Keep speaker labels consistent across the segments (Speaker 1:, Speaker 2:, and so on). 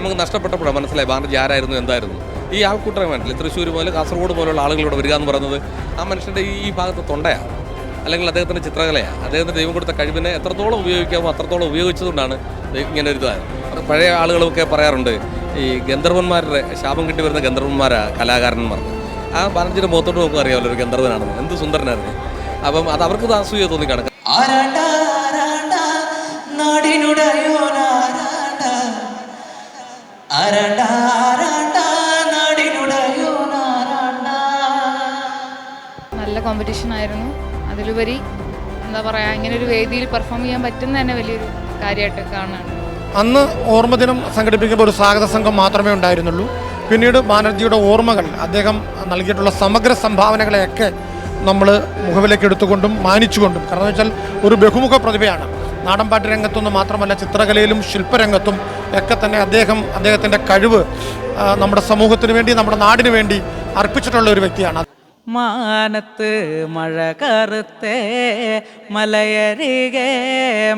Speaker 1: നമുക്ക് നഷ്ടപ്പെട്ടപ്പോഴാണ് മനസ്സിലായി ബാനർജി ആരായിരുന്നു എന്തായിരുന്നു. ഈ ആൾക്കൂട്ടം വേണ്ടില്ല തൃശ്ശൂർ പോലെ കാസർഗോഡ് പോലുള്ള ആളുകൾ ഇവിടെ വരിക എന്ന് പറയുന്നത് ആ മനുഷ്യന്റെ ഈ ഭാഗത്ത് തൊണ്ടയാണ്. അല്ലെങ്കിൽ അദ്ദേഹത്തിന്റെ ചിത്രകലയാണ്. അദ്ദേഹത്തിന്റെ ദൈവം കൊടുത്ത കഴിവിനെ എത്രത്തോളം ഉപയോഗിക്കാമോ അത്രത്തോളം ഉപയോഗിച്ചതുകൊണ്ടാണ് ഇങ്ങനെ ഒരു ഇതായത്. പഴയ ആളുകളൊക്കെ പറയാറുണ്ട് ഈ ഗന്ധർവന്മാരുടെ ശാപം കിട്ടി വരുന്ന ഗന്ധർവന്മാരാണ് കലാകാരന്മാർ. ആ ബാനർജിയുടെ മുഖത്തോട്ട് നോക്കും അറിയാമല്ലോ ഒരു ഗന്ധർവനാണെന്ന്. എന്ത് സുന്ദരനായിരുന്നു. അപ്പം അത് അവർക്ക് അസൂയ തോന്നിക്കാണ്.
Speaker 2: ആരാണ്ട
Speaker 3: നല്ല കോമ്പറ്റീഷൻ ആയിരുന്നു. അതിലുപരി എന്താ പറയാ ഇങ്ങനെ ഒരു വേദിയിൽ പെർഫോം ചെയ്യാൻ പറ്റുന്ന തന്നെ വലിയൊരു കാര്യമായിട്ട് കാണുന്നുണ്ട്
Speaker 4: അന്ന് ഓർമ്മദിനം സംഘടിപ്പിക്കുമ്പോൾ ഒരു സ്വാഗത സംഘം മാത്രമേ ഉണ്ടായിരുന്നുള്ളൂ. പിന്നീട് ബാനർജിയുടെ ഓർമ്മകൾ അദ്ദേഹം നൽകിയിട്ടുള്ള സമഗ്ര സംഭാവനകളെയൊക്കെ നമ്മൾ മുഖവിലേക്ക് എടുത്തുകൊണ്ടും മാനിച്ചുകൊണ്ടും കാരണം എന്ന് വെച്ചാൽ ഒരു ബഹുമുഖ പ്രതിഭയാണ്. നാടൻപാട്ട് രംഗത്തൊന്നും മാത്രമല്ല ചിത്രകലയിലും ശില്പരംഗത്തും ഒക്കെ തന്നെ അദ്ദേഹം അദ്ദേഹത്തിന്റെ കഴിവ് നമ്മുടെ സമൂഹത്തിന് വേണ്ടി നമ്മുടെ നാടിന് വേണ്ടി അർപ്പിച്ചിട്ടുള്ള ഒരു വ്യക്തിയാണ്.
Speaker 2: മാനത്ത് മഴ കറുത്തേ മലയരികെ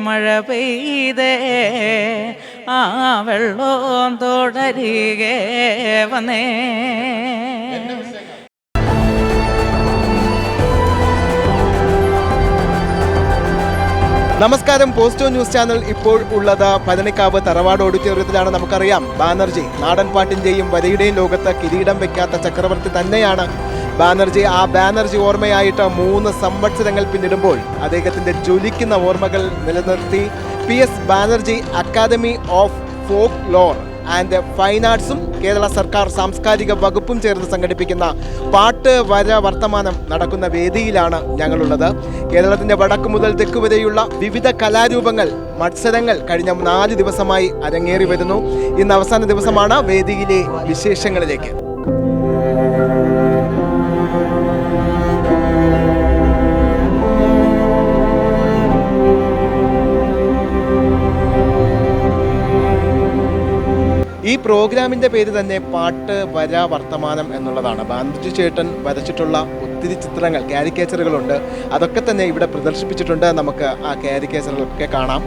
Speaker 2: മഴ പെയ്തേ ആ വെള്ളോം തുടരികെ വന്നേ.
Speaker 5: നമസ്കാരം പോസ്റ്റോ ന്യൂസ് ചാനൽ ഇപ്പോൾ ഉള്ളത് പതനിക്കാവ് തറവാട് ഓഡിറ്റോറിയത്തിലാണ്. നമുക്കറിയാം ബാനർജി നാടൻ പാട്ടിന്റെയും വരയുടെയും ലോകത്ത് കിരീടം വെക്കാത്ത ചക്രവർത്തി തന്നെയാണ്. ബാനർജി ആ ബാനർജി ഓർമ്മയായിട്ട് മൂന്ന് സംവത്സരങ്ങൾ പിന്നിടുമ്പോൾ അദ്ദേഹത്തിന്റെ ജ്വലിക്കുന്ന ഓർമ്മകൾ നിലനിർത്തി. P S Banerjee academy of folklore and fine ആർട്സും Kerala സർക്കാർ സാംസ്കാരിക വകുപ്പും ചേർന്ന് സംഘടിപ്പിക്കുന്ന പാട്ട് വര വർത്തമാനം നടക്കുന്ന വേദിയിലാണ് ഞങ്ങളുള്ളത്. കേരളത്തിന്റെ വടക്ക് മുതൽ തെക്ക് വരെയുള്ള വിവിധ കലാരൂപങ്ങൾ മത്സരങ്ങൾ കഴിഞ്ഞ നാല് ദിവസമായി അരങ്ങേറി വരുന്നു. ഇന്ന് അവസാന ദിവസമാണ് വേദിയിലെ വിശേഷങ്ങളിലേക്ക്. ഈ പ്രോഗ്രാമിന്റെ പേര് തന്നെ പാട്ട് വര വർത്തമാനം എന്നുള്ളതാണ്. ബാനർജി ചേട്ടൻ വരച്ചിട്ടുള്ള ഒത്തിരി ചിത്രങ്ങൾ കാരിക്കേച്ചറുകളുണ്ട്. അതൊക്കെ തന്നെ ഇവിടെ പ്രദർശിപ്പിച്ചിട്ടുണ്ട്. നമുക്ക് ആ കാരിക്കേച്ചറുകളൊക്കെ കാണാം.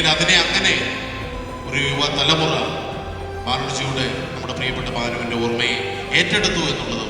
Speaker 6: അല്ലെങ്കിൽ അതിനെ അങ്ങനെ ഒരു യുവ തലമുറ മാനുഷിയുടെ നമ്മുടെ പ്രിയപ്പെട്ട മാനുവിന്റെ ഓർമ്മയെ ഏറ്റെടുത്തു എന്നുള്ളത്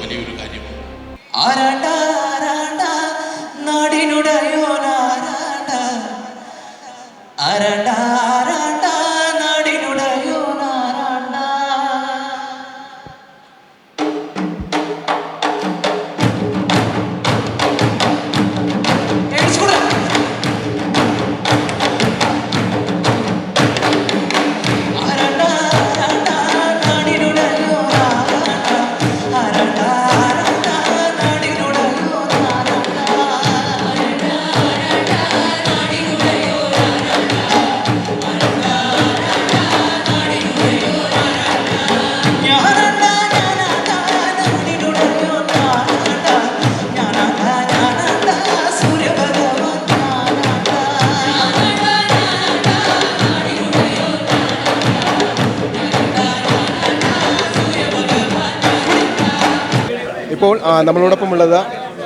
Speaker 5: ഇപ്പോൾ നമ്മളോടൊപ്പം ഉള്ളത്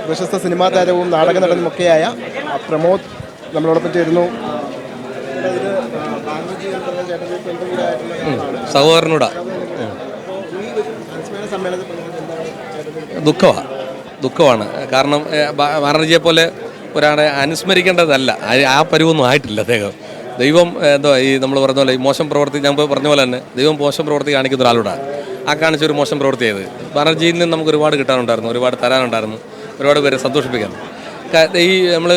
Speaker 5: പ്രശസ്ത സിനിമാ താരവും നാടക നടനും ഒക്കെയായ പ്രമോദ് നമ്മളോടൊപ്പം ചേരുന്നു.
Speaker 1: സഹോദരനോടാ. ദുഃഖമാണ് ദുഃഖമാണ് കാരണം ബാനർജിയെ പോലെ ഒരാളെ അനുസ്മരിക്കേണ്ടതല്ല. ആ പരിവൊന്നും ആയിട്ടില്ല അദ്ദേഹം. ദൈവം എന്തോ ഈ നമ്മൾ പറഞ്ഞ പോലെ ഈ മോശം പ്രവർത്തി ഞാൻ പറഞ്ഞ പോലെ തന്നെ ദൈവം മോശം പ്രവർത്തി കാണിക്കുന്ന ഒരാളോടാണ് ആ കാണിച്ച ഒരു മോശം പ്രവൃത്തി ചെയ്ത് ബാനർജിയിൽ നിന്ന് നമുക്ക് ഒരുപാട് കിട്ടാനുണ്ടായിരുന്നു ഒരുപാട് തരാനുണ്ടായിരുന്നു ഒരുപാട് പേരെ സന്തോഷിപ്പിക്കാൻ. ഈ നമ്മൾ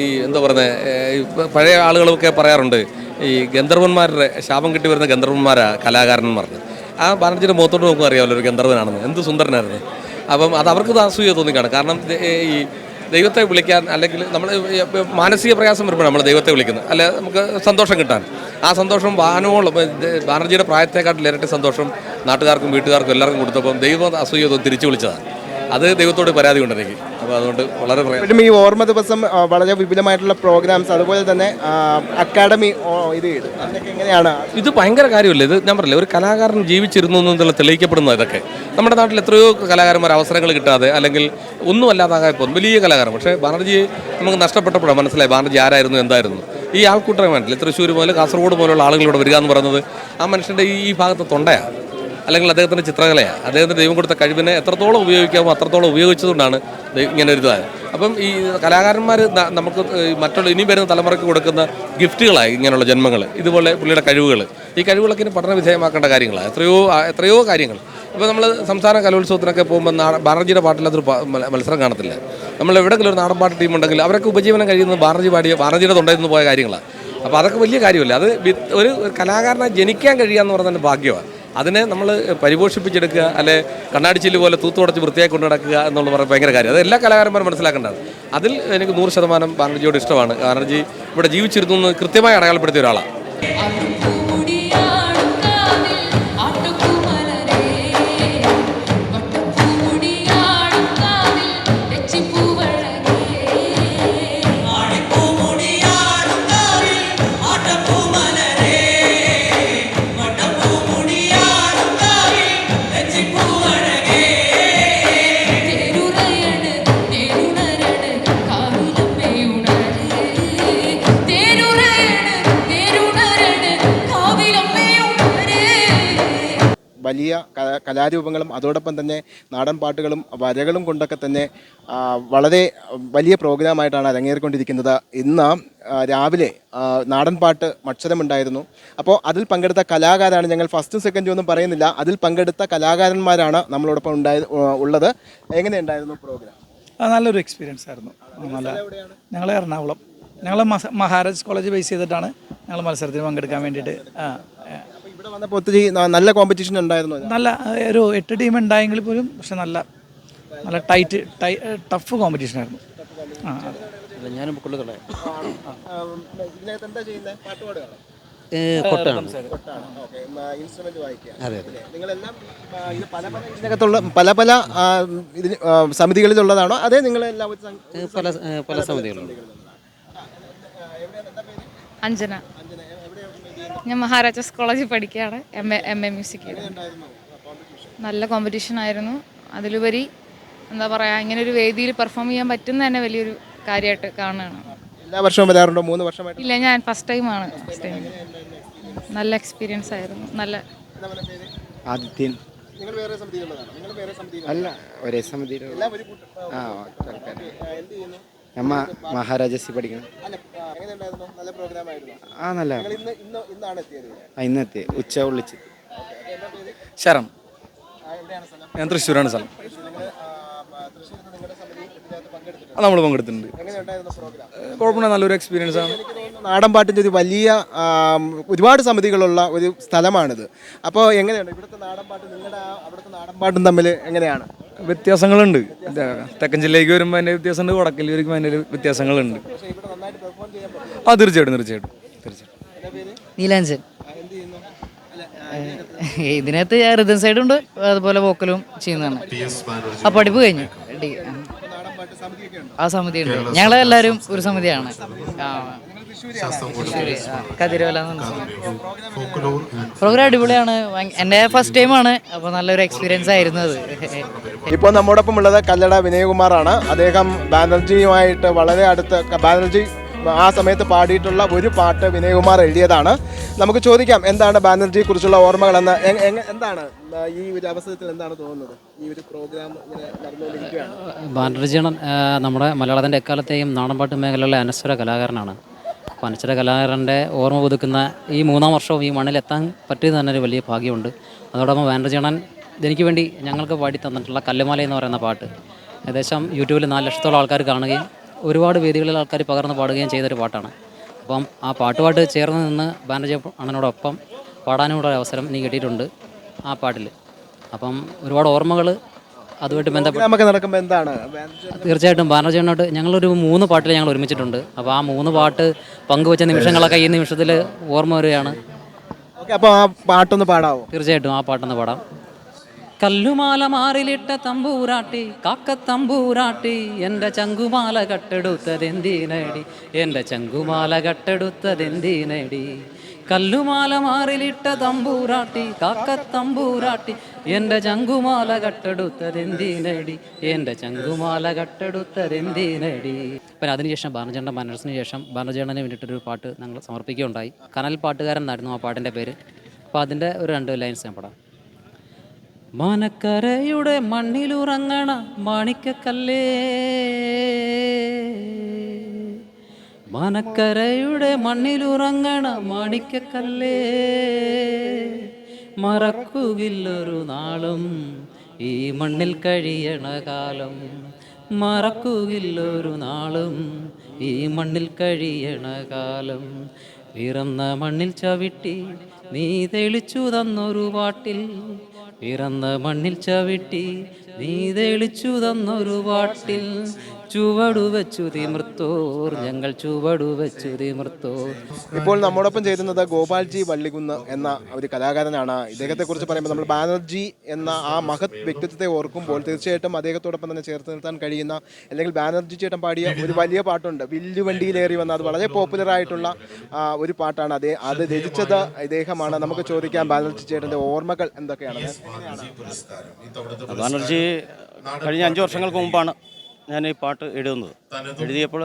Speaker 1: ഈ എന്താ പറയുന്നത് പഴയ ആളുകളൊക്കെ പറയാറുണ്ട് ഈ ഗന്ധർവന്മാരുടെ ശാപം കിട്ടി വരുന്ന ഗന്ധർവന്മാരാ കലാകാരന്മാർ ആ ബാനർജിയുടെ മുഖത്തോട്ട് നോക്കുമ്പോൾ അറിയാമല്ലോ ഒരു ഗന്ധർവനാണെന്ന്. എന്ത് സുന്ദരനായിരുന്നു. അപ്പം അത് അവർക്ക് അസൂയ തോന്നിക്കാണ്. കാരണം ഈ ദൈവത്തെ വിളിക്കാൻ അല്ലെങ്കിൽ നമ്മൾ മാനസിക പ്രയാസം വരുമ്പോഴാണ് നമ്മൾ ദൈവത്തെ വിളിക്കുന്നത്. അല്ലെ നമുക്ക് സന്തോഷം കിട്ടാൻ. ആ സന്തോഷം വാനോളം ബാനർജിയുടെ പ്രായത്തെക്കാട്ടിൽ ഇരട്ടി സന്തോഷം നാട്ടുകാർക്കും വീട്ടുകാർക്കും എല്ലാവർക്കും കൊടുത്തപ്പം ദൈവം അസൂയ തിരിച്ചു വിളിച്ചതാണ്. അത് ദൈവത്തോട് പരാതി ഉണ്ട് എനിക്ക്. അപ്പോൾ അതുകൊണ്ട് വളരെ
Speaker 5: പ്രയോജനം ഈ ഓർമ്മ ദിവസം വളരെ വിപുലമായിട്ടുള്ള പ്രോഗ്രാംസ് അതുപോലെ തന്നെ അക്കാഡമി ഇത് എങ്ങനെയാണ്?
Speaker 1: ഇത് ഭയങ്കര കാര്യമല്ലേ? ഇത് ഞാൻ പറയില്ല ഒരു കലാകാരൻ ജീവിച്ചിരുന്നു എന്നുള്ള തെളിയിക്കപ്പെടുന്ന ഇതൊക്കെ. നമ്മുടെ നാട്ടിൽ എത്രയോ കലാകാരന്മാർ അവസരങ്ങൾ കിട്ടാതെ അല്ലെങ്കിൽ ഒന്നും അല്ലാതാകാൻ പോകുന്നു. വലിയ കലാകാരൻ. പക്ഷേ ബാനർജി നമുക്ക് നഷ്ടപ്പെട്ടപ്പോഴാണ് മനസ്സിലായി ബാനർജി ആരായിരുന്നു എന്തായിരുന്നു. ഈ ആൾക്കൂട്ടം വേണ്ടില്ല തൃശ്ശൂർ പോലെ കാസർഗോഡ് പോലുള്ള ആളുകൾ ഇവിടെ വരിക എന്ന് പറയുന്നത് ആ മനുഷ്യന്റെ ഈ ഭാഗത്ത് തൊണ്ടയാണ് അല്ലെങ്കിൽ അദ്ദേഹത്തിന്റെ ചിത്രകലയാണ് അദ്ദേഹത്തിന്റെ ദൈവം കൊടുത്ത കഴിവിനെ എത്രത്തോളം ഉപയോഗിക്കാമോ അത്രത്തോളം ഉപയോഗിച്ചതുകൊണ്ടാണ് ഇങ്ങനെ ഒരു ഇതായത്. അപ്പം ഈ കലാകാരന്മാർ നമുക്ക് മറ്റുള്ള ഇനി വരുന്ന തലമുറയ്ക്ക് കൊടുക്കുന്ന ഗിഫ്റ്റുകളായി ഇങ്ങനെയുള്ള ജന്മങ്ങൾ ഇതുപോലെ പുള്ളിയുടെ കഴിവുകൾ ഈ കഴിവുകളൊക്കെ ഇനി പഠന വിധേയമാക്കേണ്ട കാര്യങ്ങളാണ് എത്രയോ എത്രയോ കാര്യങ്ങൾ ഇപ്പോൾ നമ്മൾ സംസ്ഥാന കലോത്സവത്തിനൊക്കെ പോകുമ്പോൾ നാടൻ ബാനർജിയുടെ പാട്ടില്ലാത്തൊരു മത്സരം കാണത്തില്ല. നമ്മൾ എവിടെയെങ്കിലും ഒരു നാടൻ പാട്ട് ടീം ഉണ്ടെങ്കിൽ അവരൊക്കെ ഉപജീവനം കഴിയുന്നത് ബാനർജി പാടിയ ബാനർജിയുടെ തൊണ്ടയിൽ നിന്ന് പോയ കാര്യങ്ങളാണ് അപ്പോൾ അതൊക്കെ വലിയ കാര്യമല്ല? അത് ഒരു കലാകാരനെ ജനിക്കാൻ കഴിയുക എന്ന് പറഞ്ഞാൽ ഭാഗ്യമാണ് അതിനെ നമ്മൾ പരിപോഷിപ്പിച്ചെടുക്കുക അല്ലെ കണ്ണാടിച്ചില്ല് പോലെ തൂത്തുടച്ച് വൃത്തിയായി കൊണ്ടു നടക്കുക എന്നുള്ള പറയുന്നത് ഭയങ്കര കാര്യം. അത് എല്ലാ കലാകാരന്മാരും മനസ്സിലാക്കേണ്ടതാണ്. അതിൽ എനിക്ക് നൂറ് ശതമാനം ബാനർജിയോട് ഇഷ്ടമാണ്. ബാനർജി ഇവിടെ ജീവിച്ചിരുന്നു എന്ന് കൃത്യമായി അടയാളപ്പെടുത്തിയ ഒരാളാണ്.
Speaker 5: കലാരൂപങ്ങളും അതോടൊപ്പം തന്നെ നാടൻ പാട്ടുകളും വരകളും കൊണ്ടൊക്കെ തന്നെ വളരെ വലിയ പ്രോഗ്രാമായിട്ടാണ് അരങ്ങേറിക്കൊണ്ടിരിക്കുന്നത്. ഇന്ന് രാവിലെ നാടൻ പാട്ട് മത്സരമുണ്ടായിരുന്നു. അപ്പോൾ അതിൽ പങ്കെടുത്ത കലാകാരാണ് ഞങ്ങൾ ഫസ്റ്റും സെക്കൻഡും ഒന്നും പറയുന്നില്ല. അതിൽ പങ്കെടുത്ത കലാകാരന്മാരാണ് നമ്മളോടൊപ്പം ഉണ്ടായ ഉള്ളത്. എങ്ങനെയുണ്ടായിരുന്നു പ്രോഗ്രാം?
Speaker 7: നല്ലൊരു എക്സ്പീരിയൻസ് ആയിരുന്നു. നല്ല ഞങ്ങൾ എറണാകുളം. ഞങ്ങൾ മഹാരാജ് കോളേജ് ബേസ് ചെയ്തിട്ടാണ് ഞങ്ങൾ മത്സരത്തിന് പങ്കെടുക്കാൻ വേണ്ടിയിട്ട്
Speaker 5: ഇവിടെ വന്നപ്പോൾ ഒത്തിരി നല്ല കോമ്പറ്റീഷൻ ഉണ്ടായിരുന്നു?
Speaker 7: നല്ല ഒരു എട്ട് ടീം ഉണ്ടായെങ്കിൽ പോലും പക്ഷെ നല്ല നല്ല ടൈറ്റ് ടഫ് കോമ്പറ്റീഷൻ ആയിരുന്നു. ആ.
Speaker 5: ഇതിനകത്ത് എന്താ ചെയ്യുന്നത് പാട്ട് പാടുകയാണോ
Speaker 8: അതെ അതെ.
Speaker 5: നിങ്ങളെല്ലാം പല പല ഇതിന് സമിതികളിലുള്ളതാണോ? അതേ
Speaker 8: നിങ്ങൾ പല പല സമിതികളുണ്ട്
Speaker 3: അഞ്ജന. ഞാൻ മഹാരാജാസ് കോളേജിൽ പഠിക്കുകയാണ്. M A M A music നല്ല കോമ്പറ്റീഷൻ ആയിരുന്നു. അതിലുപരി എന്താ പറയുക ഇങ്ങനെ ഒരു വേദിയിൽ പെർഫോം ചെയ്യാൻ പറ്റുന്ന തന്നെ വലിയൊരു കാര്യമായിട്ട് കാണുകയാണ്.
Speaker 5: എല്ലാ വർഷവും വരാറുണ്ടോ? മൂന്ന് വർഷമായിട്ട്?
Speaker 3: ഇല്ല ഞാൻ ഫസ്റ്റ് ടൈമാണ് ഫസ്റ്റ് ടൈം നല്ല എക്സ്പീരിയൻസ് ആയിരുന്നു. നല്ല
Speaker 9: ആദിത്യൻ.
Speaker 5: നിങ്ങൾ വേറെ സമിതിയിലുള്ളതാണോ? നിങ്ങൾ വേറെ സമിതിയിൽ
Speaker 9: അല്ല ഒരേ സമിതിയിലുള്ള
Speaker 5: എല്ലാം ഒരു കൂട്ടം ആ,
Speaker 9: നമ്മ മഹാരാജാസി പഠിക്കണം.
Speaker 5: ആ, നല്ല
Speaker 9: ആ ഇന്നത്തെ ഉച്ച വിളിച്ച്
Speaker 7: ശരം. ഞാൻ തൃശ്ശൂരാണ് സ്ഥലം
Speaker 5: നിങ്ങൾ തൃശ്ശൂരിൽ നിന്ന് നിങ്ങളുടെ സമിതി ഇതിനകത്ത് പങ്കെടുത്തിട്ടുണ്ട്
Speaker 7: നമ്മൾ പങ്കെടുത്തിട്ടുണ്ട്. കുഴപ്പമില്ല നല്ലൊരു എക്സ്പീരിയൻസ് ആണ്.
Speaker 5: നാടൻ പാട്ടിന്റെ ഒരു വലിയ ഒരുപാട് സമിതികളുള്ള ഒരു സ്ഥലമാണിത്. അപ്പോൾ എങ്ങനെയുണ്ട്? ഇവിടുത്തെ നാടൻ പാട്ട് നിങ്ങളുടെ അവിടുത്തെ നാടൻ പാട്ടും തമ്മിൽ എങ്ങനെയാണ്?
Speaker 7: വ്യത്യാസങ്ങളുണ്ട്. തെക്കൻ ജില്ലയ്ക്ക് വരുമ്പോൾ അതിന്റെ വ്യത്യാസമുണ്ട് വടക്കിൽ വരുമ്പോൾ അതിന്റെ വ്യത്യാസങ്ങളുണ്ട് ആ തീർച്ചയായിട്ടും തീർച്ചയായിട്ടും തീർച്ചയായിട്ടും.
Speaker 10: നീലാഞ്ചൻ
Speaker 5: എന്ത് ചെയ്യുന്നു? അല്ല
Speaker 10: ഇതിനകത്ത് റിതം സൈഡ് ഉണ്ട് അതുപോലെ വോക്കലും ചെയ്യുന്നതാണ്. ആ പഠിപ്പ് കഴിഞ്ഞു. ഡി- ആ. സമിതി ഉണ്ട് ഞങ്ങൾ എല്ലാവരും ഒരു സമിതിയാണ്. പ്രോഗ്രാം അടിപൊളിയാണ്. എന്റെ എന്റെ ഫസ്റ്റ് ടൈമാണ് അപ്പോൾ നല്ലൊരു എക്സ്പീരിയൻസ് ആയിരുന്നു അത്
Speaker 5: ഇപ്പോൾ നമ്മോടൊപ്പം ഉള്ളത് കല്ലട വിനയകുമാറാണ്. അദ്ദേഹം ബാനർജിയുമായിട്ട് വളരെ അടുത്ത ബാനർജി ആ സമയത്ത് പാടിയിട്ടുള്ള ഒരു പാട്ട് വിനയകുമാർ എഴുതിയതാണ്. നമുക്ക് ചോദിക്കാം എന്താണ് ബാനർജിയെ കുറിച്ചുള്ള ഓർമ്മകളെന്ന് എന്താണ് ഈ ഒരു അവസരത്തിൽ എന്താണ് തോന്നുന്നത്? ഈ ഒരു പ്രോഗ്രാം ഇങ്ങനെ
Speaker 8: നമ്മുടെ മലയാളത്തിന്റെ എക്കാലത്തെയും നാടൻപാട്ട് മേഖലയിലെ അനശ്വര കലാകാരനാണ്. അപ്പോൾ അനശ്വര കലാകാരന്റെ ഓർമ്മ പുതുക്കുന്ന ഈ മൂന്നാം വർഷവും ഈ മണ്ണിലെത്താൻ പറ്റിയത് തന്നെ ഒരു വലിയ ഭാഗ്യമുണ്ട്. അതോടൊപ്പം ബാനർജിയണൻ എനിക്ക് വേണ്ടി ഞങ്ങൾക്ക് പാടി തന്നിട്ടുള്ള കല്ലുമാല എന്ന് പറയുന്ന പാട്ട്. ഏകദേശം യൂട്യൂബിൽ നാല് ലക്ഷത്തോളം ആൾക്കാർ കാണുകയും ഒരുപാട് വേദികളിൽ ആൾക്കാർ പകർന്ന് പാടുകയും ചെയ്തൊരു പാട്ടാണ്. അപ്പം ആ പാട്ടുപാട്ട് ചേർന്ന് നിന്ന് ബാനർജി അണ്ണനോടൊപ്പം പാടാനുള്ള ഒരു അവസരം നീ കിട്ടിയിട്ടുണ്ട് ആ പാട്ടിൽ അപ്പം ഒരുപാട് ഓർമ്മകൾ അതുമായിട്ട് ബന്ധപ്പെട്ട്
Speaker 5: നമുക്ക് നടക്കുമ്പോൾ എന്താണ്? ബാനർജി
Speaker 8: അണ്ണനോട്ട് ഞങ്ങളൊരു മൂന്ന് പാട്ടിൽ ഞങ്ങൾ ഒരുമിച്ചിട്ടുണ്ട്. അപ്പോൾ ആ മൂന്ന് പാട്ട് പങ്കുവെച്ച നിമിഷങ്ങളൊക്കെ ഈ നിമിഷത്തിൽ ഓർമ്മ വരികയാണ്.
Speaker 5: ഓക്കെ അപ്പോൾ ആ പാട്ടൊന്ന് പാടാവോ?
Speaker 8: തീർച്ചയായിട്ടും ആ പാട്ടൊന്ന് പാടാം. കല്ലുമാല മാറിലിട്ട തമ്പൂരാട്ടി കാക്കത്തമ്പൂരാട്ടി എന്റെ ചങ്കുമാല കട്ടെടുത്തതെന്തിനടി? എന്റെ ചങ്കുമാല കട്ടെടുത്തതെന്തിനടി? കല്ലുമാല മാറിലിട്ട തമ്പൂരാട്ടി കാക്ക കാക്കത്തമ്പൂരാട്ടി എന്റെ ചങ്കുമാല കട്ടെടുത്തതെന്തിനടി? എന്റെ ചങ്കുമാല കട്ടെടുത്തതെന്തിനടി? പിന്നെ അതിനുശേഷം ബാനർജേണ്ട മനസ്സിന് ശേഷം ഭരണചേണ്ടനെ വേണ്ടിയിട്ടൊരു പാട്ട് ഞങ്ങൾ സമർപ്പിക്കുകയുണ്ടായി. കനൽ പാട്ടുകാരൻ എന്നായിരുന്നു ആ പാട്ടിന്റെ പേര്. അപ്പോൾ അതിന്റെ ഒരു രണ്ട് ലൈൻസ് ഞാൻ പാടാം. മനക്കരയുടെ മണ്ണിലുറങ്ങണ മാണിക്കക്കല്ലേ? മനക്കരയുടെ മണ്ണിലുറങ്ങണ മാണിക്കക്കല്ലേ? മറക്കുകില്ലൊരു നാളും ഈ മണ്ണിൽ കഴിയണ കാലം. മറക്കുകില്ലൊരു നാളും ഈ മണ്ണിൽ കഴിയണ കാലം. പിറന്ന മണ്ണിൽ ചവിട്ടി നീ തെളിച്ചു തന്നൊരു പാട്ടിൽ പിറന്ന മണ്ണിൽ ചവിട്ടി നീ തെളിച്ചു തന്നൊരു പാട്ടിൽ ചുവടുവെച്ചു ഞങ്ങൾ ചുവടുവെച്ചു
Speaker 5: ഇപ്പോൾ നമ്മോടൊപ്പം ചേരുന്നത് ഗോപാൽജി വള്ളികുന്ന് എന്ന ഒരു കലാകാരനാണ്. ഇദ്ദേഹത്തെ കുറിച്ച് പറയുമ്പോൾ നമ്മൾ ബാനർജി എന്ന ആ മഹത് വ്യക്തിത്വത്തെ ഓർക്കുമ്പോൾ തീർച്ചയായിട്ടും അദ്ദേഹത്തോടൊപ്പം തന്നെ ചേർത്ത് നിർത്താൻ കഴിയുന്ന അല്ലെങ്കിൽ ബാനർജി ചേട്ടൻ പാടിയ ഒരു വലിയ പാട്ടുണ്ട്. വില്ലുവണ്ടിയിലേറി വന്ന അത് വളരെ പോപ്പുലർ ആയിട്ടുള്ള ഒരു പാട്ടാണ്. അതേ അത് രചിച്ചത് ഇദ്ദേഹമാണ്. നമുക്ക് ചോദിക്കാം ബാനർജി ചേട്ടന്റെ ഓർമ്മകൾ എന്തൊക്കെയാണ്?
Speaker 11: ബാനർജി കഴിഞ്ഞ അഞ്ചു വർഷങ്ങൾക്ക് മുമ്പാണ് ഞാൻ ഈ പാട്ട് എഴുതുന്നത്. എഴുതിയപ്പോൾ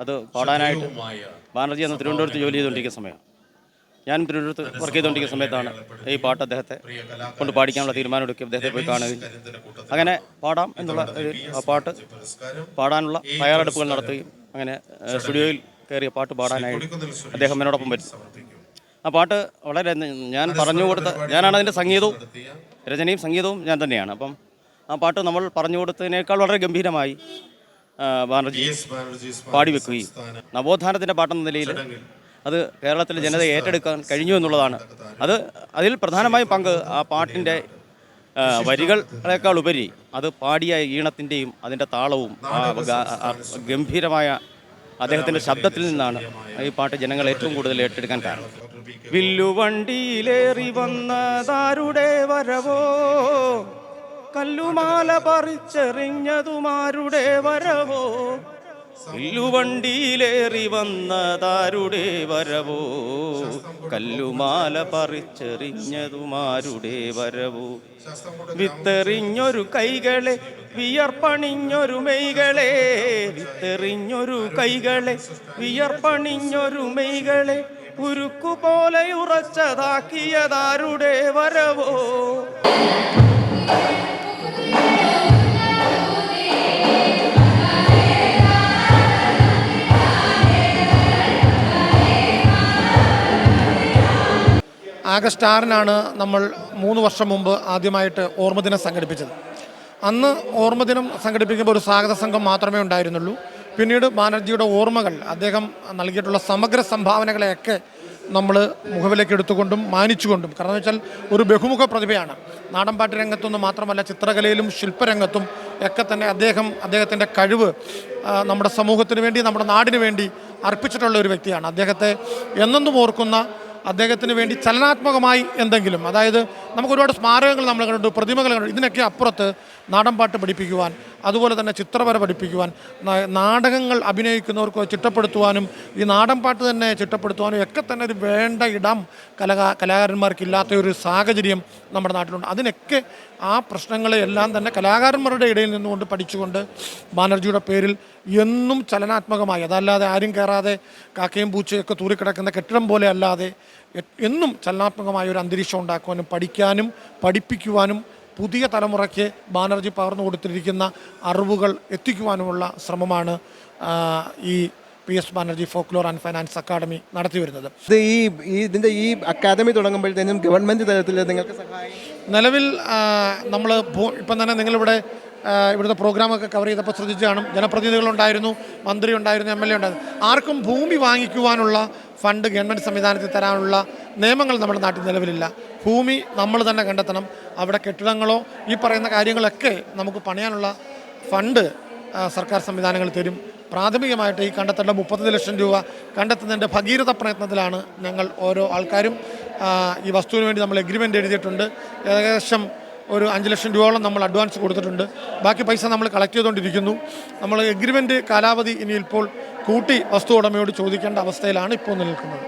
Speaker 11: അത് പാടാനായിട്ട് ബാനർജി എന്ന തിരുവനന്തപുരത്ത് ജോലി ചെയ്തുകൊണ്ടിരിക്കുന്ന സമയമാണ് ഞാൻ തിരുവനന്തപുരത്ത് വർക്ക് ചെയ്തുകൊണ്ടിരിക്കുന്ന സമയത്താണ് ഈ പാട്ട് അദ്ദേഹത്തെ കൊണ്ട് പാടിക്കാനുള്ള തീരുമാനമെടുക്കുകയും അദ്ദേഹത്തെ പോയി കാണുകയും അങ്ങനെ പാടാം എന്നുള്ള ഒരു ആ പാട്ട് പാടാനുള്ള തയ്യാറെടുപ്പുകൾ നടത്തുകയും അങ്ങനെ സ്റ്റുഡിയോയിൽ കയറിയ പാട്ട് പാടാനായി അദ്ദേഹം എന്നോടൊപ്പം വരും ആ പാട്ട് വളരെ ഞാൻ പറഞ്ഞു കൊടുത്ത ഞാനാണ് അതിന്റെ സംഗീതവും രചനയും സംഗീതവും ഞാൻ തന്നെയാണ്. അപ്പം ആ പാട്ട് നമ്മൾ പറഞ്ഞു കൊടുത്തതിനേക്കാൾ വളരെ ഗംഭീരമായി ബാനർജി പാടി വെക്കുകയും നവോത്ഥാനത്തിന്റെ പാട്ടെന്ന നിലയിൽ അത് കേരളത്തിലെ ജനത ഏറ്റെടുക്കാൻ കഴിഞ്ഞു എന്നുള്ളതാണ്. അത് അതിൽ പ്രധാനമായും പങ്ക് ആ പാട്ടിന്റെ വരികളേക്കാൾ ഉപരി അത് പാടിയ ഈണത്തിന്റെയും അതിന്റെ താളവും ഗംഭീരമായ അദ്ദേഹത്തിന്റെ ശബ്ദത്തിൽ നിന്നാണ് ഈ പാട്ട് ജനങ്ങൾ ഏറ്റവും കൂടുതൽ ഏറ്റെടുക്കാൻ കാരണം. വില്ലുവണ്ടിയിലേറി വന്നതാരുടെ വരവോ? കല്ലുമാല പറിച്ചെറിഞ്ഞതുമാരുടെ വരവോ? കല്ലുവണ്ടിയിലേറി വന്നതാരുടെ വരവോ? കല്ലുമാല പറിച്ചെറിഞ്ഞതുമാരുടെ വരവോ? വിത്തെറിഞ്ഞൊരു കൈകളെ വിയർപ്പണിഞ്ഞൊരു മെയ്കളെ. വിത്തെറിഞ്ഞൊരു കൈകളെ വിയർപ്പണിഞ്ഞൊരു മെയ്കളെ. ഉരുക്കുപോലെ ഉറച്ചതാക്കിയതാരുടെ വരവോ?
Speaker 4: ആഗസ്റ്റ് ആറിനാണ് നമ്മൾ മൂന്ന് വർഷം മുമ്പ് ആദ്യമായിട്ട് ഓർമ്മദിനം സംഘടിപ്പിച്ചത്. അന്ന് ഓർമ്മദിനം സംഘടിപ്പിക്കുമ്പോൾ ഒരു സ്വാഗത സംഘം മാത്രമേ ഉണ്ടായിരുന്നുള്ളൂ. പിന്നീട് ബാനർജിയുടെ ഓർമ്മകൾ അദ്ദേഹം നൽകിയിട്ടുള്ള സമഗ്ര സംഭാവനകളെയൊക്കെ നമ്മൾ മുഖവിലേക്ക് എടുത്തുകൊണ്ടും മാനിച്ചുകൊണ്ടും കാരണം വെച്ചാൽ ഒരു ബഹുമുഖ പ്രതിഭയാണ്. നാടൻപാട്ട് രംഗത്തൊന്നും മാത്രമല്ല ചിത്രകലയിലും ശില്പരംഗത്തും ഒക്കെ തന്നെ അദ്ദേഹം അദ്ദേഹത്തിന്റെ കഴിവ് നമ്മുടെ സമൂഹത്തിന് വേണ്ടി നമ്മുടെ നാടിന് വേണ്ടി അർപ്പിച്ചിട്ടുള്ള ഒരു വ്യക്തിയാണ്. അദ്ദേഹത്തെ എന്നെന്നും ഓർക്കുന്ന അദ്ദേഹത്തിന് വേണ്ടി ചലനാത്മകമായി എന്തെങ്കിലും അതായത് നമുക്ക് ഒരുപാട് സ്മാരകങ്ങൾ നമ്മൾ കണ്ടു പ്രതിമകൾ കണ്ടു ഇതിനൊക്കെ അപ്പുറത്ത് നാടൻപാട്ട് പഠിപ്പിക്കുവാൻ അതുപോലെ തന്നെ ചിത്രവര പഠിപ്പിക്കുവാൻ നാടകങ്ങൾ അഭിനയിക്കുന്നവർക്ക് ചിട്ടപ്പെടുത്തുവാനും ഈ നാടൻപാട്ട് തന്നെ ചിട്ടപ്പെടുത്തുവാനും ഒക്കെ തന്നെ ഒരു വേണ്ട ഇടം കലകാ കലാകാരന്മാർക്കില്ലാത്ത ഒരു സാഹചര്യം നമ്മുടെ നാട്ടിലുണ്ട്. അതിനൊക്കെ ആ പ്രശ്നങ്ങളെല്ലാം തന്നെ കലാകാരന്മാരുടെ ഇടയിൽ നിന്നുകൊണ്ട് പഠിച്ചുകൊണ്ട് ബാനർജിയുടെ പേരിൽ എന്നും ചലനാത്മകമായി അതല്ലാതെ ആരും കയറാതെ കാക്കയും പൂച്ചയൊക്കെ തൂറിക്കിടക്കുന്ന കെട്ടിടം പോലെ അല്ലാതെ എന്നും ചലനാത്മകമായ ഒരു അന്തരീക്ഷം ഉണ്ടാക്കുവാനും പഠിക്കാനും പഠിപ്പിക്കുവാനും പുതിയ തലമുറയ്ക്ക് ബാനർജി പകർന്നു കൊടുത്തിരിക്കുന്ന അറിവുകൾ എത്തിക്കുവാനുമുള്ള ശ്രമമാണ് ഈ P S Banerjee folklore and finance academy നടത്തി വരുന്നത്.
Speaker 5: ഇത് ഈ ഇതിന്റെ ഈ അക്കാദമി തുടങ്ങുമ്പോഴത്തേനും ഗവൺമെന്റ് തലത്തിൽ നിങ്ങൾക്ക്
Speaker 4: നിലവിൽ നമ്മൾ ഇപ്പം തന്നെ നിങ്ങളിവിടെ ഇവിടുത്തെ പ്രോഗ്രാമൊക്കെ കവർ ചെയ്തപ്പോൾ ശ്രദ്ധിച്ചാണ് കാണും. ജനപ്രതിനിധികളുണ്ടായിരുന്നു മന്ത്രി ഉണ്ടായിരുന്നു എം എൽ എ ഉണ്ടായിരുന്നു. ആർക്കും ഭൂമി വാങ്ങിക്കുവാനുള്ള ഫണ്ട് ഗവൺമെന്റ് സംവിധാനത്തിൽ തരാനുള്ള നിയമങ്ങൾ നമ്മുടെ നാട്ടിൽ നിലവിലില്ല. ഭൂമി നമ്മൾ തന്നെ കണ്ടെത്തണം. അവിടെ കെട്ടിടങ്ങളോ ഈ പറയുന്ന കാര്യങ്ങളൊക്കെ നമുക്ക് പണിയാനുള്ള ഫണ്ട് സർക്കാർ സംവിധാനങ്ങൾ തരും. പ്രാഥമികമായിട്ട് ഈ കണ്ടെത്തേണ്ട മുപ്പത്തഞ്ച് ലക്ഷം രൂപ കണ്ടെത്തുന്നതിന്റെ ഭഗീരഥ പ്രയത്നത്തിലാണ് ഞങ്ങൾ ഓരോ ആൾക്കാരും ഈ വസ്തുവിന് വേണ്ടി നമ്മൾ എഗ്രിമെന്റ് എഴുതിയിട്ടുണ്ട്. ഏകദേശം ഒരു അഞ്ച് ലക്ഷം രൂപയോളം നമ്മൾ അഡ്വാൻസ് കൊടുത്തിട്ടുണ്ട്. ബാക്കി പൈസ നമ്മൾ കളക്ട് ചെയ്തുകൊണ്ടിരിക്കുന്നു. നമ്മൾ എഗ്രിമെന്റ് കാലാവധി ഇനി ഇപ്പോൾ കൂട്ടി വസ്തു ഉടമയോട് ചോദിക്കേണ്ട അവസ്ഥയിലാണ് ഇപ്പോൾ നിൽക്കുന്നത്.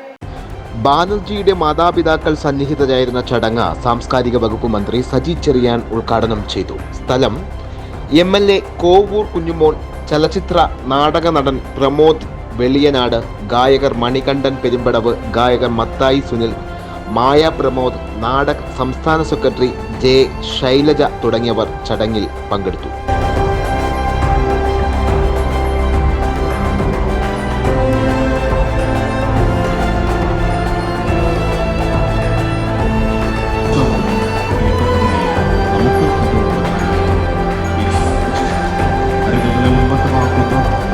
Speaker 5: ബാനർജിയുടെ മാതാപിതാക്കൾ സന്നിഹിതരായിരുന്ന ചടങ്ങ് സാംസ്കാരിക വകുപ്പ് മന്ത്രി സജി ചെറിയാൻ ഉദ്ഘാടനം ചെയ്തു. സ്ഥലം M L A Kovoor Kunjumon ചലച്ചിത്ര നാടക നടൻ പ്രമോദ് വെളിയനാട് ഗായകർ മണികണ്ഠൻ പെരുമ്പടവ് ഗായകർ മത്തായി സുനിൽ മായ പ്രമോദ് നാടക സംസ്ഥാന സെക്രട്ടറി ജെ ശൈലജ തുടങ്ങിയവർ ചടങ്ങിൽ പങ്കെടുത്തു.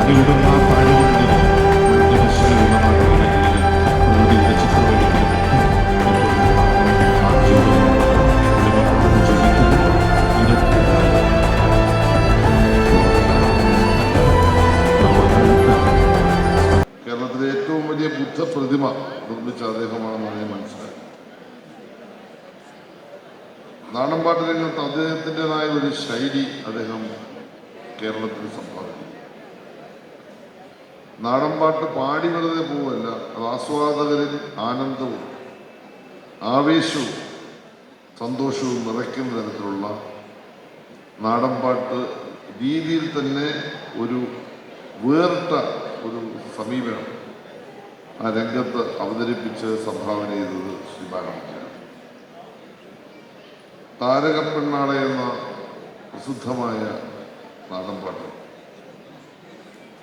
Speaker 12: കേരളത്തിലെ പ്രതിമ നിർമ്മിച്ച അദ്ദേഹമാണെന്നാണ് ഞാൻ മനസ്സിലായത് നാടൻപാട്ട് രംഗത്ത് അദ്ദേഹത്തിന്റെതായ ഒരു ശൈലി അദ്ദേഹം കേരളത്തിന് സമ്പാദിക്കും നാടൻപാട്ട് പാടി വെറുതെ പോവല്ല അത് ആസ്വാദകരിൽ ആനന്ദവും ആവേശവും സന്തോഷവും നിറയ്ക്കുന്ന തരത്തിലുള്ള നാടൻപാട്ട് രീതിയിൽ തന്നെ ഒരു വേറിട്ട ഒരു സമീപനം. ആ രംഗത്ത് അവതരിപ്പിച്ച് സംഭാവന ചെയ്തത് ശ്രീ ബാലമുഖ്യാണ് താരകപ്പെണ്ണാളെ എന്ന പ്രസിദ്ധമായ നാടൻപാട്ട്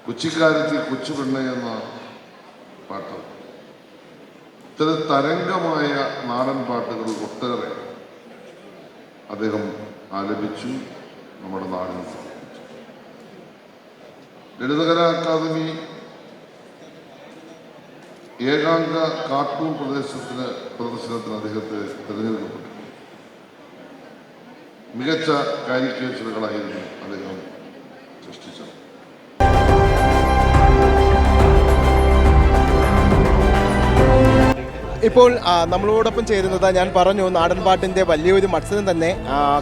Speaker 12: കൊച്ചിക്കാരത്തി കൊച്ചുപെണ്ണ എന്ന പാട്ട്. ഇത്തരം തരംഗമായ നാടൻ പാട്ടുകൾ ഒട്ടേറെ അദ്ദേഹം ആലപിച്ചു നമ്മുടെ നാടിന് സമർപ്പിച്ചു. ലളിതകലാ അക്കാദമി ഏകാംഗ കാർട്ടൂൺ പ്രദേശത്തിന് പ്രദർശനത്തിന് അദ്ദേഹത്തെ തിരഞ്ഞെടുക്കപ്പെട്ടു. മികച്ച കാരിക്കേച്ചറുകളായിരുന്നു അദ്ദേഹം സൃഷ്ടിച്ചത്.
Speaker 5: ഇപ്പോൾ നമ്മളോടൊപ്പം ചേരുന്നത് ഞാൻ പറഞ്ഞു നാടൻപാട്ടിന്റെ വലിയൊരു മത്സരം തന്നെ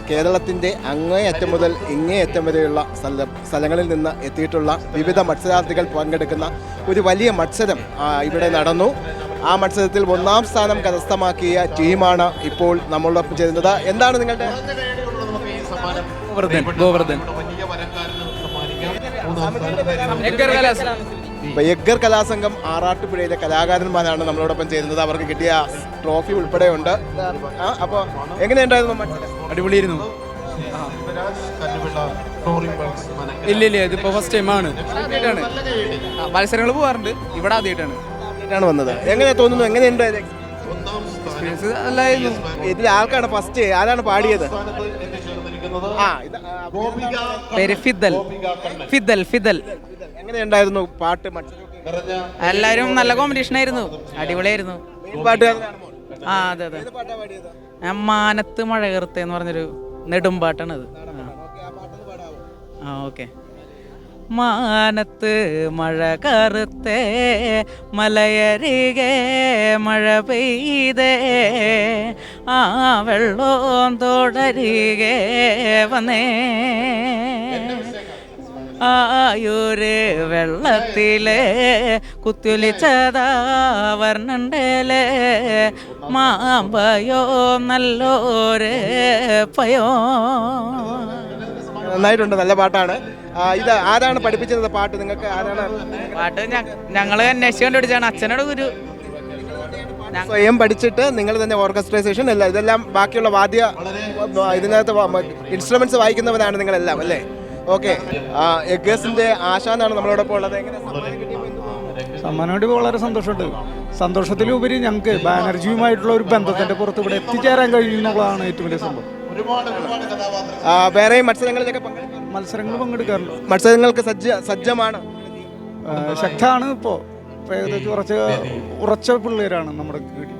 Speaker 5: കേരളത്തിന്റെ അങ്ങേയറ്റം മുതൽ ഇങ്ങേയറ്റം വരെയുള്ള സ്ഥല സ്ഥലങ്ങളിൽ നിന്ന് എത്തിയിട്ടുള്ള വിവിധ മത്സരാർത്ഥികൾ പങ്കെടുക്കുന്ന ഒരു വലിയ മത്സരം ഇവിടെ നടന്നു ആ മത്സരത്തിൽ ഒന്നാം സ്ഥാനം കരസ്ഥമാക്കിയ ടീമാണ് ഇപ്പോൾ നമ്മളോടൊപ്പം ചേരുന്നത് എന്താണ് നിങ്ങളുടെ
Speaker 7: ഗോവർദ്ധൻ ഗോവർദ്ധൻ
Speaker 5: ഇപ്പൊ എഗ്ഗർ കലാസംഘം ആറാട്ടുപുഴയിലെ കലാകാരന്മാരാണ് നമ്മളോടൊപ്പം ചേരുന്നത്. അവർക്ക് കിട്ടിയ ട്രോഫി ഉൾപ്പെടെ ഉണ്ട് അപ്പോൾ അപ്പൊ എങ്ങനെയുണ്ടായിരുന്നു
Speaker 7: അടിപൊളിയായിരുന്നു. ഇല്ല ഇല്ല ഇതിപ്പോ ഫസ്റ്റ് ടൈമാണ് ആദ്യമായിട്ടാണ്. മത്സരങ്ങൾ പോകാറുണ്ട് ഇവിടെ ആദ്യമായിട്ടാണ്.
Speaker 5: വന്നത്. എങ്ങനെ തോന്നുന്നു? എങ്ങനെയുണ്ട്
Speaker 7: എക്സ്പീരിയൻസ് നല്ലായിരുന്നു.
Speaker 5: ഇതിൽ ആർക്കാണ് ഫസ്റ്റ് ആരാണ് പാടിയത്? ആ ഇത് ആ,
Speaker 10: പേര് ഫിദൽ. Fidel Fidel.
Speaker 5: എങ്ങനെയുണ്ടായിരുന്നു പാട്ട്
Speaker 10: എല്ലാവരും നല്ല കോമ്പറ്റീഷൻ ആയിരുന്നു. അടിപൊളിയായിരുന്നു. ആ അതെ അതെ. മാനത്ത് മഴ കീർത്ത എന്ന് പറഞ്ഞൊരു
Speaker 5: നെടുമ്പാട്ടാണ് ആ പാടാവോ?
Speaker 10: ആ ഓക്കെ.
Speaker 2: മാനത്ത് മഴ കറുത്തേ മലയരികെ മഴ പെയ്തേ ആ വെള്ളോം തോടരികെ വന്നേ. ആയൊരു വെള്ളത്തിലെ കുത്തിയൊലിച്ചതാവർണണ്ടേലെ മാമ്പയോ നല്ലോര് പയോ.
Speaker 5: നന്നായിട്ടുണ്ട് നല്ല പാട്ടാണ്. ഇത് ആരാണ് പഠിപ്പിച്ചത് പാട്ട്? നിങ്ങൾക്ക് ആരാണ്
Speaker 2: പാട്ട് ഞങ്ങൾ അന്വേഷിച്ചുകൊണ്ടിടിച്ചാണ് അച്ഛനോട് ഗുരു.
Speaker 5: സ്വയം പഠിച്ചിട്ട് നിങ്ങൾ തന്നെ ഓർക്കസ്ട്രേഷൻ അല്ല ഇതെല്ലാം ബാക്കിയുള്ള വാദ്യ ഇതിനകത്ത് ഇൻസ്ട്രുമെന്റ്സ് വായിക്കുന്നവരാണ് നിങ്ങളെല്ലാം അല്ലേ? ഓക്കെ. എഗേഴ്സിന്റെ ആശാനാണ് നമ്മളോടൊപ്പം ഉള്ളത്. എങ്ങനെ സമ്മാനം കിട്ടിയപ്പോൾ എന്ത് തോന്നുന്നു?
Speaker 9: സമ്മാനം വേണ്ടി വളരെ സന്തോഷമുണ്ട്. സന്തോഷത്തിലുപരി ഞങ്ങൾക്ക് ബാനർജിയുമായിട്ടുള്ള ഒരു ബന്ധത്തിന്റെ പുറത്ത് ഇവിടെ എത്തിച്ചേരാൻ കഴിയും എന്നുള്ളതാണ് ഏറ്റവും വലിയ സംഭവം.
Speaker 5: ആ, വേറെയും മത്സരങ്ങളിലൊക്കെ പങ്കെടുക്കാൻ
Speaker 9: മത്സരങ്ങൾ പങ്കെടുക്കാറുണ്ട്.
Speaker 5: മത്സരങ്ങൾക്ക് സജ്ജ സജ്ജമാണ്.
Speaker 9: ആ, ശക്തമാണ് ഇപ്പോൾ ഏകദേശം ഉറച്ച ഉറച്ച പിള്ളേരാണ് നമ്മുടെ കീഴിൽ